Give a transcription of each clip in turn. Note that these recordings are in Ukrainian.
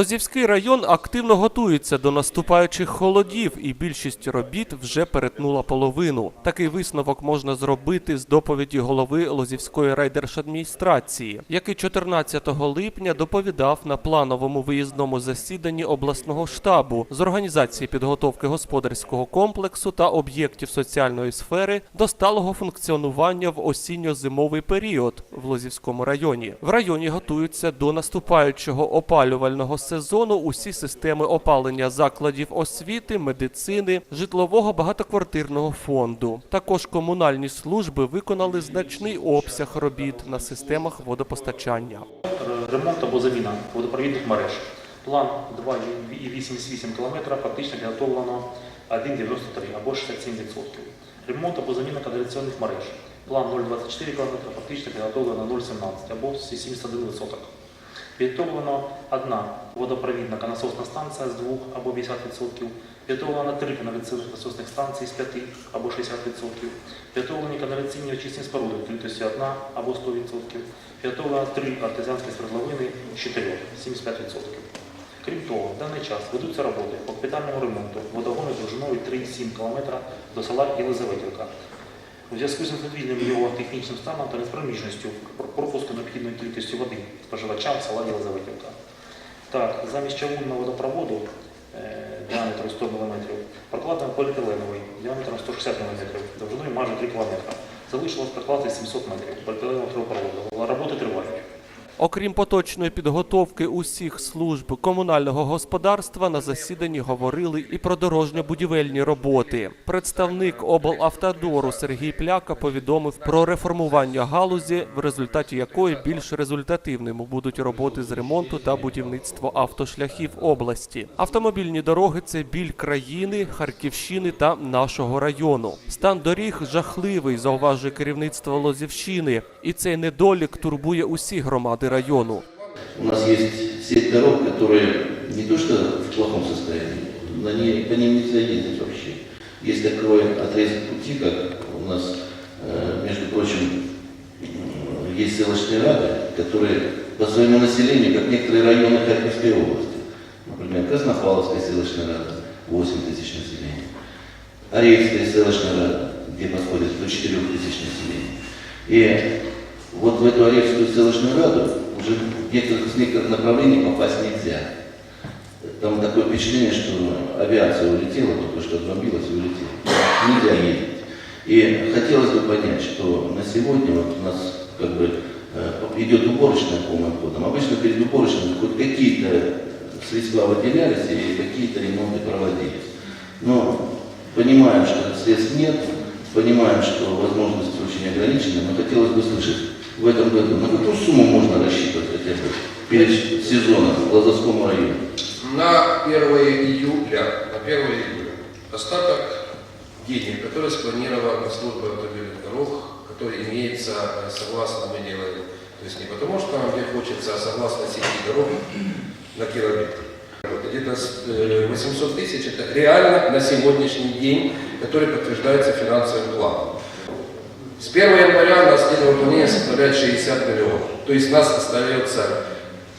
Лозівський район активно готується до наступаючих холодів, і більшість робіт вже перетнула половину. Такий висновок можна зробити з доповіді голови Лозівської райдержадміністрації, який 14 липня доповідав на плановому виїзному засіданні обласного штабу з організації підготовки господарського комплексу та об'єктів соціальної сфери до сталого функціонування в осінньо-зимовий період в Лозівському районі. В районі готуються до наступаючого опалювального сезону усі системи опалення закладів освіти, медицини, житлового багатоквартирного фонду. Також комунальні служби виконали значний обсяг робіт на системах водопостачання. ремонт або заміна водопровідних мереж. План 2,88 км фактично підготовлено 1,93 або 67%. Ремонт або заміна каналізаційних мереж. План 0,24 км фактично підготовлено 0,17 або 71%. Підготовлено одна водопровідна канасосна станція з 2 або 50%. Підготовлено три каналізаційних насосних станції з 5 або 60%. Підготовлені каналізаційні очисні споруди кількістю 1 або 100%. Підготовлено три артезіанські свердловини з 4 75%. Крім того, в даний час ведуться роботи по капітальному ремонту водогону довжиною 3,7 км до села Єлизаветівка. У зв'язку з незадовільним його технічним станом та неспроміжністю пропуску необхідної кількості води споживачам села Єлизаветівка. Так, замість чавунного водопроводу е, діаметром 100 мм прокладено поліетиленовий діаметром 160 мм, довжиною майже 3 км. Залишилось прокласти 700 метрів поліетиленового трубопроводу. Роботи тривають. Окрім поточної підготовки усіх служб комунального господарства, на засіданні говорили і про дорожньо-будівельні роботи. Представник облавтодору Сергій Пляка повідомив про реформування галузі, в результаті якої більш результативними будуть роботи з ремонту та будівництва автошляхів області. Автомобільні дороги це біль країни, Харківщини та нашого району. Стан доріг жахливий, зауважує керівництво Лозівщини, і цей недолік турбує усі громади району. У нас есть сеть дорог, которые не то что в плохом состоянии, на ней, по ним нельзя ездить вообще. Есть такой отрезок пути, как у нас, э, между прочим, м, есть селочные рады, которые по своему населению, как некоторые районы Харьковской области. Например, Краснопавловская селочная рада, 8 тысяч населения. Орельская селочная рада, где подходит до 4 тысяч населения. И вот в эту Орельскую селочную раду уже некоторых, с некоторых направлений попасть нельзя. Там такое впечатление, что авиация улетела, только что отбомбилась и улетела. Нельзя ездить. И хотелось бы понять, что на сегодня вот у нас как бы э, идет уборочная полным ходом. Обычно перед уборочной хоть какие-то средства выделялись и какие-то ремонты проводились. Но понимаем, что средств нет, понимаем, что возможности очень ограничены, но хотелось бы слышать в этом году, на какую сумму можно рассчитывать хотя бы перед сезоном в Лазовском районе? на 1 июля, на 1 июля остаток денег, который спланирован на службу автомобильных дорог, который имеется э, согласно мы делаем, то есть не потому, что нам где хочется, а согласно сети дорог на километр. Где-то с, э, 800 тысяч это реально на сегодняшний день, который подтверждается финансовым планом. С 1 января у нас недовыполнение составляет 60 миллионов. То есть у нас остается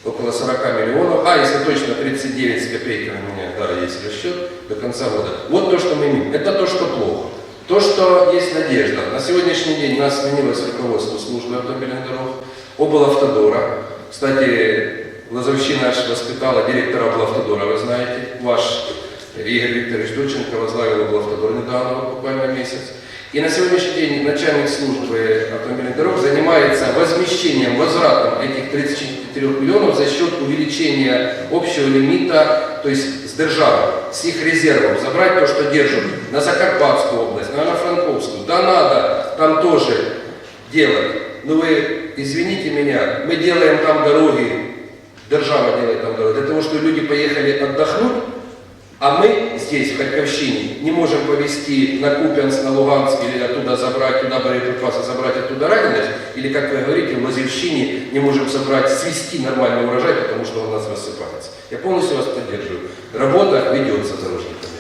около 40 миллионов, а если точно 39 с копейками у меня, да, есть расчет до конца года. Вот то, что мы имеем. Это то, что плохо. То, что есть надежда. На сегодняшний день у нас сменилось руководство службы автомобильных дорог, облавтодора. Кстати, Лазовщина аж воспитала директора облавтодора, вы знаете, ваш Игорь Викторович Дурченко возглавил облавтодор недавно, буквально месяц. И на сегодняшний день начальник службы автомобильных дорог занимается возмещением, возвратом этих 34 миллионов за счет увеличения общего лимита, то есть с державы, с их резервов, забрать то, что держат на Закарпатскую область, на Франковскую. Да надо там тоже делать. Но вы извините меня, мы делаем там дороги, держава делает там дороги, для того, чтобы люди поехали отдохнуть, а мы здесь, в Харьковщине, не можем повезти на Купянск, на Луганск или оттуда забрать, туда боеприпасы, забрать оттуда раненых, или, как вы говорите, в Лазевщине не можем собрать, свести нормальный урожай, потому что он у нас рассыпается. Я полностью вас поддерживаю. Работа ведется дорожниками.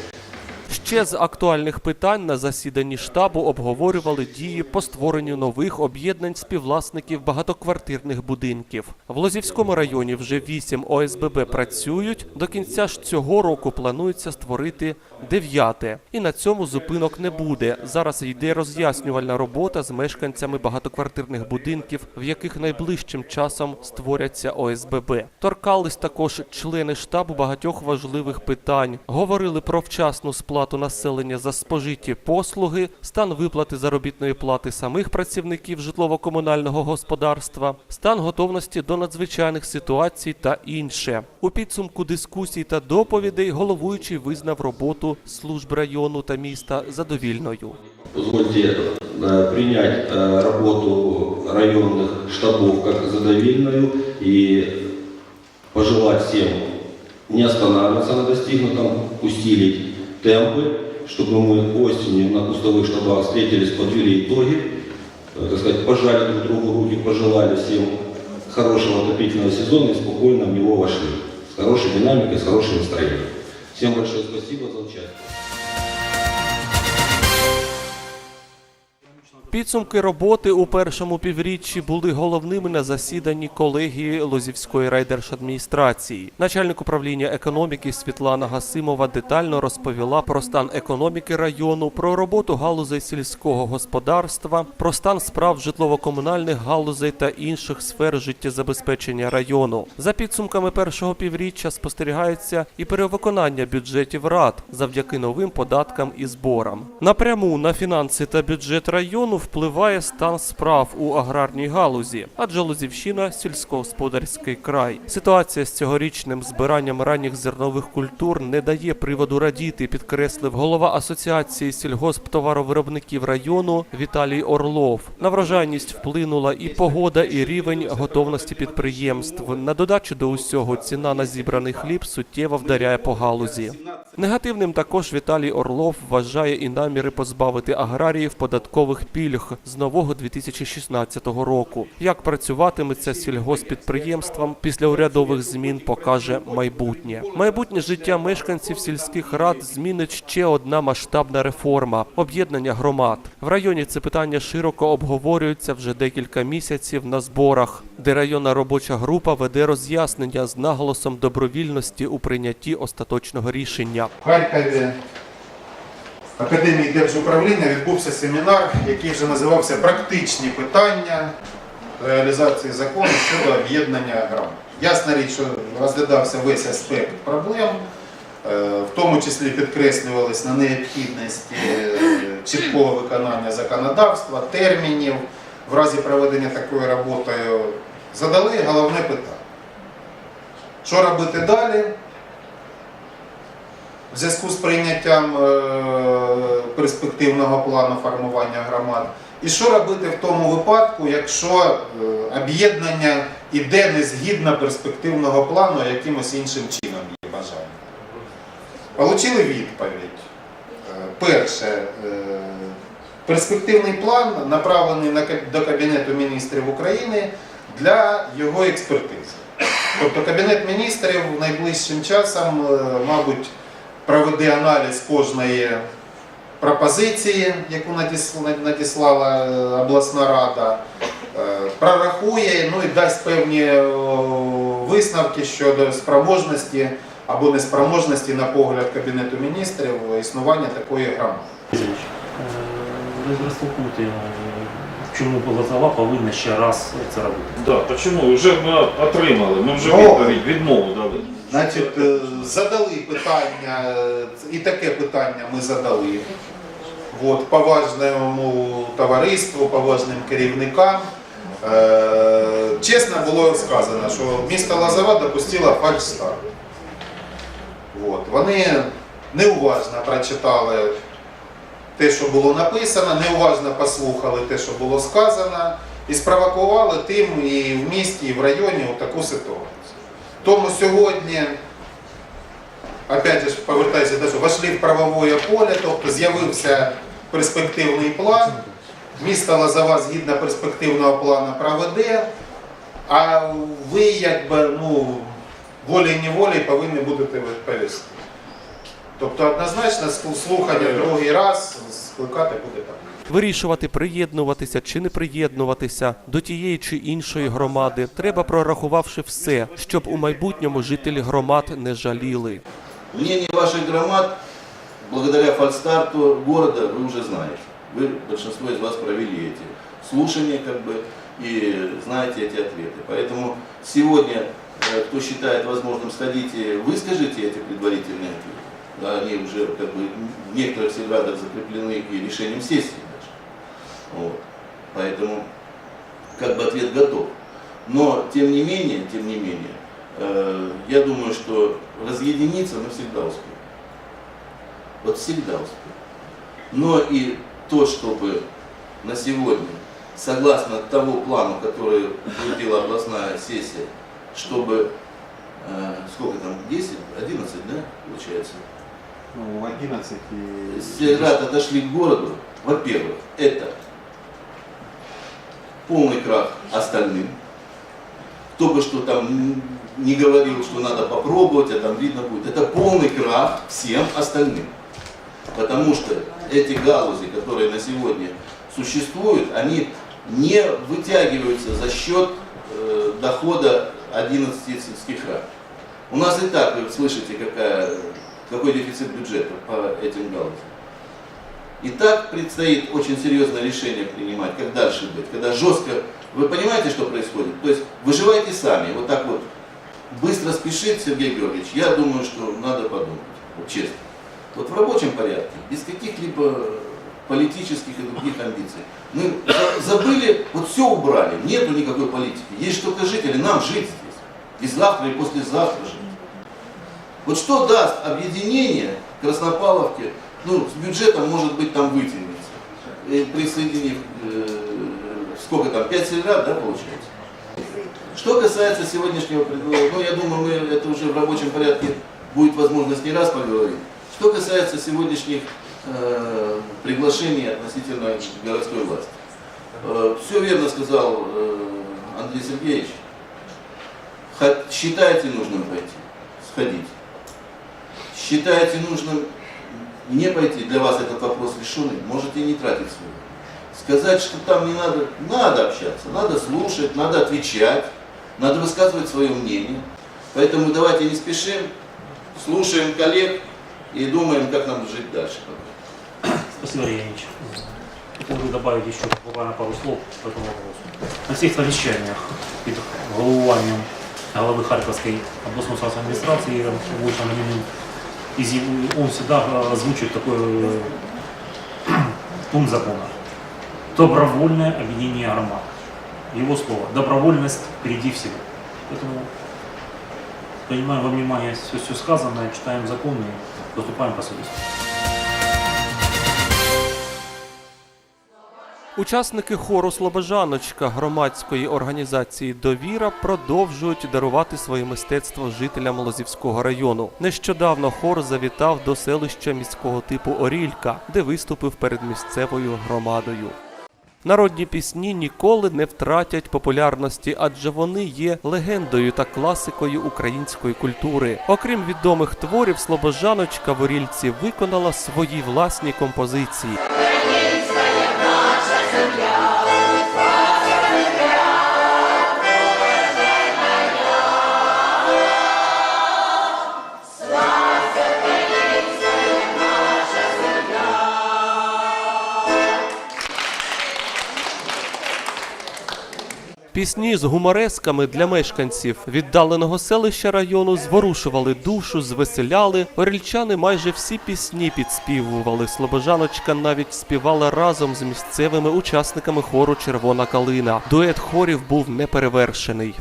Ще з актуальних питань на засіданні штабу обговорювали дії по створенню нових об'єднань співвласників багатоквартирних будинків. В Лозівському районі вже вісім ОСББ працюють. До кінця ж цього року планується створити дев'яте. І на цьому зупинок не буде. Зараз йде роз'яснювальна робота з мешканцями багатоквартирних будинків, в яких найближчим часом створяться ОСББ. Торкались також члени штабу багатьох важливих питань. Говорили про вчасну сплату населення за спожиті послуги, стан виплати заробітної плати самих працівників житлово-комунального господарства, стан готовності до надзвичайних ситуацій та інше. У підсумку дискусій та доповідей головуючий визнав роботу служб району та міста задовільною. Позвольте э, принять э, работу районных штабов как задовильную и пожелать всем не останавливаться на достигнутом, усилить темпы, чтобы мы осенью на кустовых штабах встретились, подвели итоги, э, так сказать, пожали друг другу руки, пожелали всем хорошего отопительного сезона и спокойно в него вошли. С хорошей динамикой, с хорошим настроением. Всем большое спасибо за участие. Підсумки роботи у першому півріччі були головними на засіданні колегії Лозівської райдержадміністрації. Начальник управління економіки Світлана Гасимова детально розповіла про стан економіки району, про роботу галузей сільського господарства, про стан справ житлово-комунальних галузей та інших сфер життєзабезпечення району. За підсумками першого півріччя спостерігається і перевиконання бюджетів рад завдяки новим податкам і зборам. Напряму на фінанси та бюджет району впливає стан справ у аграрній галузі, адже Лозівщина сільськогосподарський край. Ситуація з цьогорічним збиранням ранніх зернових культур не дає приводу радіти, підкреслив голова асоціації сільгосптоваровиробників району Віталій Орлов. На врожайність вплинула і погода, і рівень готовності підприємств. На додачу до усього ціна на зібраний хліб суттєво вдаряє по галузі. Негативним також Віталій Орлов вважає і наміри позбавити аграріїв податкових пільг з нового 2016 року. Як працюватиметься сільгоспідприємствам після урядових змін, покаже майбутнє. Майбутнє життя мешканців сільських рад змінить ще одна масштабна реформа об'єднання громад. В районі це питання широко обговорюється вже декілька місяців на зборах, де районна робоча група веде роз'яснення з наголосом добровільності у прийнятті остаточного рішення. В Харкові Академії держуправління відбувся семінар, який вже називався Практичні питання реалізації закону щодо об'єднання громад. Ясна річ, що розглядався весь аспект проблем, е, в тому числі підкреслювалися на необхідності е, чіткого виконання законодавства, термінів в разі проведення такої роботи. Задали головне питання. Що робити далі? В зв'язку з прийняттям е, перспективного плану формування громад. І що робити в тому випадку, якщо е, об'єднання іде не згідно перспективного плану, якимось іншим чином є бажання? Получили відповідь. Е, Перше, перспективний план направлений до Кабінету міністрів України для його експертизи. Тобто Кабінет міністрів найближчим часом, мабуть, проведе аналіз кожної пропозиції, яку надіслала е, обласна рада, е, прорахує ну і дасть певні е, висновки щодо спроможності або неспроможності, на погляд Кабінету міністрів, існування такої громади. Е, Розтолкуйте, е, чому Лозова повинна ще раз це робити. Да, чому? Вже ми отримали, ми вже Ну. відповідь, відмову дали. Значить, е, задали питання, і таке питання ми задали от, поважному товариству, поважним керівникам. Е, Чесно було сказано, що місто Лозова допустило фальстарт. От. Вони неуважно прочитали те, що було написано, неуважно послухали те, що було сказано, і спровокували тим і в місті, і в районі таку ситуацію. Тому сьогодні, опять же, повертаюся до того, вошли в правове поле, тобто з'явився перспективний план. Місто Лозова згідно перспективного плану проведе, а ви якби ну, волі-неволі повинні будете відповісти. Тобто однозначно слухання другий раз скликати буде так. Вирішувати, приєднуватися чи не приєднуватися до тієї чи іншої громади, треба прорахувавши все, щоб у майбутньому жителі громад не жаліли. Мнение ваших громад, благодаря фальстарту города, вы уже знаете. Вы, большинство из вас провели эти слушания, как бы, и знаете эти ответы. Поэтому сегодня, э, кто считает возможным, сходите, выскажите эти предварительные ответы. Они уже как бы в некоторых сельрадах закреплены и решением сессии даже. Вот. Поэтому как бы ответ готов. Но тем не менее, тем не менее, э, я думаю, что разъединиться мы всегда успеем. Вот всегда успеем. Но и то, чтобы на сегодня, согласно того плану, который утвердила областная сессия, чтобы, э, сколько там, 10, 11, да, получается, Ну, 11 и... Сельрад отошли к городу, во-первых, это полный крах остальным. Кто бы что там не говорил, что надо попробовать, а там видно будет. Это полный крах всем остальным. Потому что эти галузи, которые на сегодня существуют, они не вытягиваются за счет э, дохода 11 сельских рад. У нас и так, вы слышите, какая, какой дефицит бюджета по этим галузям. И так предстоит очень серьезное решение принимать, как дальше быть, когда жестко... Вы понимаете, что происходит? То есть выживайте сами, вот так вот. Быстро спешит Сергей Георгиевич, я думаю, что надо подумать, вот честно. Вот в рабочем порядке, без каких-либо политических и других амбиций. Мы за- забыли, вот все убрали, нету никакой политики. Есть только жители, нам жить здесь. И завтра, и послезавтра жить. Вот что даст объединение Краснопавловки, ну, с бюджетом, может быть, там вытянется, И присоединив, э, сколько там, 5 сельрад, да, получается? Что касается сегодняшнего предложения, ну, я думаю, мы это уже в рабочем порядке будет возможность не раз поговорить. Что касается сегодняшних э, приглашений относительно городской власти. все верно сказал э, Андрей Сергеевич. Хот- Считаете нужным пойти, сходите. Считаете нужным не пойти, для вас этот вопрос решенный, можете не тратить свой. Сказать, что там не надо, надо общаться, надо слушать, надо отвечать, надо высказывать свое мнение. Поэтому давайте не спешим, слушаем коллег и думаем, как нам жить дальше. Спасибо, Ильич. Хотел бы добавить еще буквально пару слов по этому вопросу. На всех совещаниях перед головуванням главы Харьковской областной администрации Игорем Вольфом Из его- он всегда э, озвучивает такой э, пункт закона. Добровольное объединение громад. Его слово. Добровольность впереди всего. Поэтому принимаем во внимание все, все сказанное, читаем законы и поступаем по совести. Учасники хору Слобожаночка громадської організації Довіра продовжують дарувати своє мистецтво жителям Лозівського району. Нещодавно хор завітав до селища міського типу Орілька, де виступив перед місцевою громадою. Народні пісні ніколи не втратять популярності, адже вони є легендою та класикою української культури. Окрім відомих творів, Слобожаночка в Орільці виконала свої власні композиції. Пісні з гуморесками для мешканців віддаленого селища району зворушували душу, звеселяли. Орільчани майже всі пісні підспівували. Слобожаночка навіть співала разом з місцевими учасниками хору Червона калина. Дует хорів був неперевершений.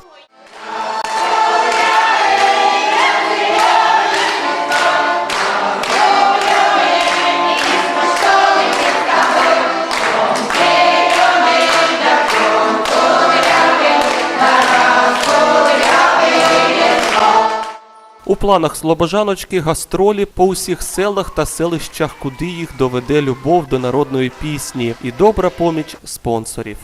У планах Слобожаночки гастролі по усіх селах та селищах, куди їх доведе любов до народної пісні і добра поміч спонсорів.